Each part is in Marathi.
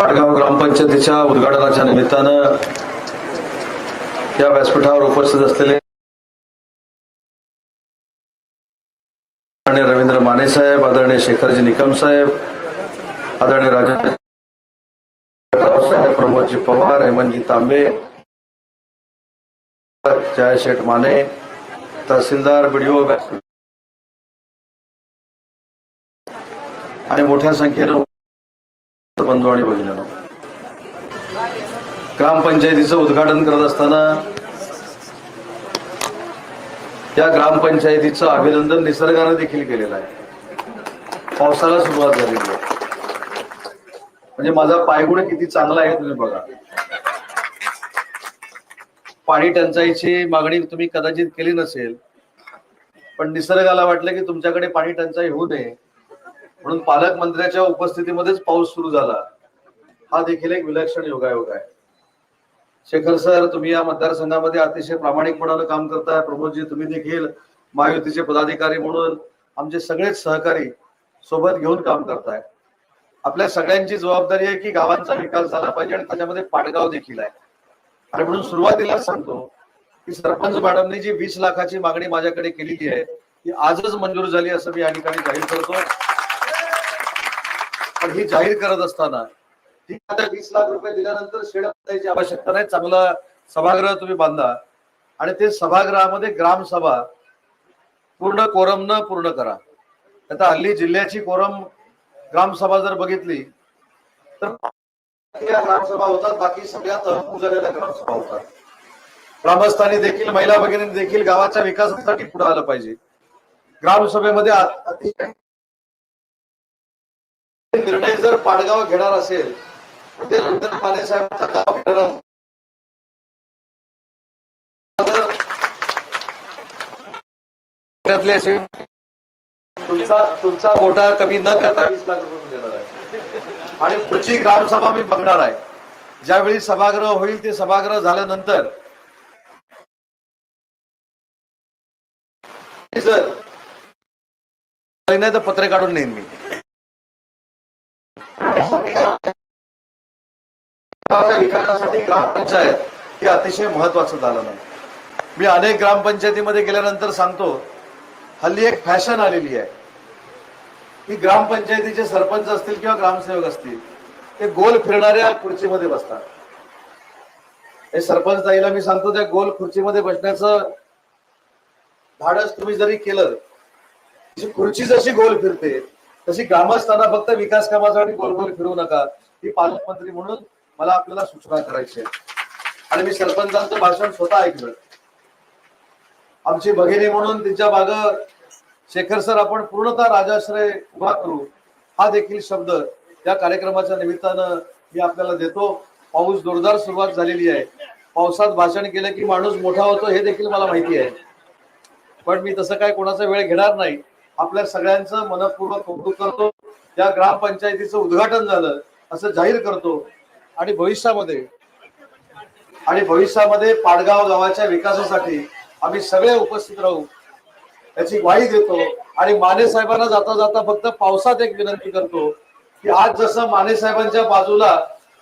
आडगाव ग्रामपंचायतीच्या उद्घाटनाच्या निमित्तानं या व्यासपीठावर उपस्थित असलेले आदरणीय रवींद्र माने साहेब आदरणीय शेखरजी निकम साहेब आदरणीय राजा प्रमोदजी पवार हेमंतजी तांबे जय शेठ माने तहसीलदार बीडीओ आणि मोठ्या संख्येनं बंधू आणि भगिनींनो. ग्रामपंचायतीचं उद्घाटन करत असताना या ग्रामपंचायतीचं अभिनंदन निसर्गानं देखील केलेलं आहे. पावसाला सुरुवात झालेली आहे. म्हणजे माझा पायगुण किती चांगला आहे तुम्ही बघा. पाणी टंचाईची मागणी तुम्ही कदाचित केली नसेल पण निसर्गाला वाटलं की तुमच्याकडे पाणी टंचाई होऊ नये. म्हणून पालकमंत्र्याच्या उपस्थितीमध्येच पाऊस सुरू झाला. हा देखील एक विलक्षण योगायोग आहे. शेखर सर तुम्ही या मतदारसंघामध्ये अतिशय प्रामाणिकपणानं काम करताय. प्रमोदजी तुम्ही देखील महायुतीचे पदाधिकारी म्हणून आमचे सगळेच सहकारी सोबत घेऊन काम करताय. आपल्या सगळ्यांची जबाबदारी आहे की गावांचा विकास झाला पाहिजे आणि त्याच्यामध्ये पाडगाव देखील आहे. आणि म्हणून सुरुवातीला सांगतो की सरपंच मॅडमने जी वीस लाखाची मागणी माझ्याकडे केलेली आहे ती आजच मंजूर झाली असं मी या ठिकाणी जाहीर करतो. पण ही जाहीर करत असताना ठीक आता वीस लाख रुपये दिल्यानंतर शेड बांधायची आवश्यकता नाही चांगला सभागृह तुम्ही बांधा. आणि ते सभागृहामध्ये ग्रामसभा पूर्ण कोरम न पूर्ण करा. आता हल्ली जिल्ह्याची कोरम ग्रामसभा जर बघितली तर ग्रामसभा होतात बाकी सगळ्या तहकूब झालेल्या ग्रामसभा होतात. ग्रामस्थांनी देखील महिला भगिनी देखील गावाच्या विकासासाठी पुढे आलं पाहिजे. ग्रामसभेमध्ये निर्णय जर पाडगाव घेणार असेल तर माने साहेबांचा गाव घेणार. तुमचा तुमचा मोठा कमी न करता वीस लाख रुपये देणार आहे. आणि पुढची ग्रामसभा मी बघणार आहे. ज्यावेळी सभागृह होईल ते सभागृह झाल्यानंतर तर पत्रे काढून नेईन मी. गावाच्या विकासासाठी ग्रामपंचायत हे अतिशय महत्वाचं झालं नाही. मी अनेक ग्रामपंचायतीमध्ये गेल्यानंतर सांगतो हल्ली एक फॅशन आलेली आहे. की ग्रामपंचायतीचे सरपंच असतील किंवा ग्रामसेवक असतील ते गोल फिरणाऱ्या खुर्चीमध्ये बसतात. हे सरपंच ताईला मी सांगतो त्या गोल खुर्चीमध्ये बसण्याचं धाडस तुम्ही जरी केलं खुर्ची जशी गोल फिरते तशी ग्रामस्थांना फक्त विकास कामासाठी गोल गोल फिरू नका ही पालकमंत्री म्हणून मला आपल्याला सूचना करायची आहे. आणि मी सरपंचांचं भाषण स्वतः ऐकलं. आमची भगिनी म्हणून तिच्या माग शेखर सर आपण पूर्णतः राजाश्रय उभा करू हा देखील शब्द या कार्यक्रमाच्या निमित्तानं मी आपल्याला देतो. पाऊस जोरदार सुरुवात झालेली आहे. पावसात भाषण केलं की माणूस मोठा होतो हे देखील मला माहिती आहे. पण मी तसं काय कोणाचा वेळ घेणार नाही. आपल्या सगळ्यांचं मनपूर्वक कौतुक करतो. या ग्रामपंचायतीचं उद्घाटन झालं असं जाहीर करतो. आणि भविष्यामध्ये आणि भविष्यामध्ये पाडगाव गावाच्या विकासासाठी आम्ही सगळे उपस्थित राहू याची ग्वाही देतो. आणि माने साहेबांना जाता जाता फक्त पावसात एक विनंती करतो की आज जसं माने साहेबांच्या बाजूला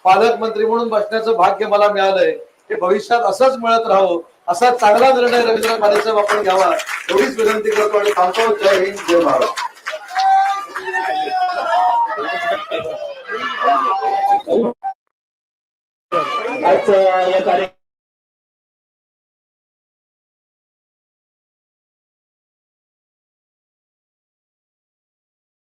पालकमंत्री म्हणून बसण्याचं भाग्य मला मिळालंय ते भविष्यात असंच मिळत राहो असा चांगला निर्णय रवींद्र माने साहेब आपण घ्यावा एवढीच विनंती करतो आणि थांबतो. जय हिंद जय महाराष्ट्र. आजचं या कार्य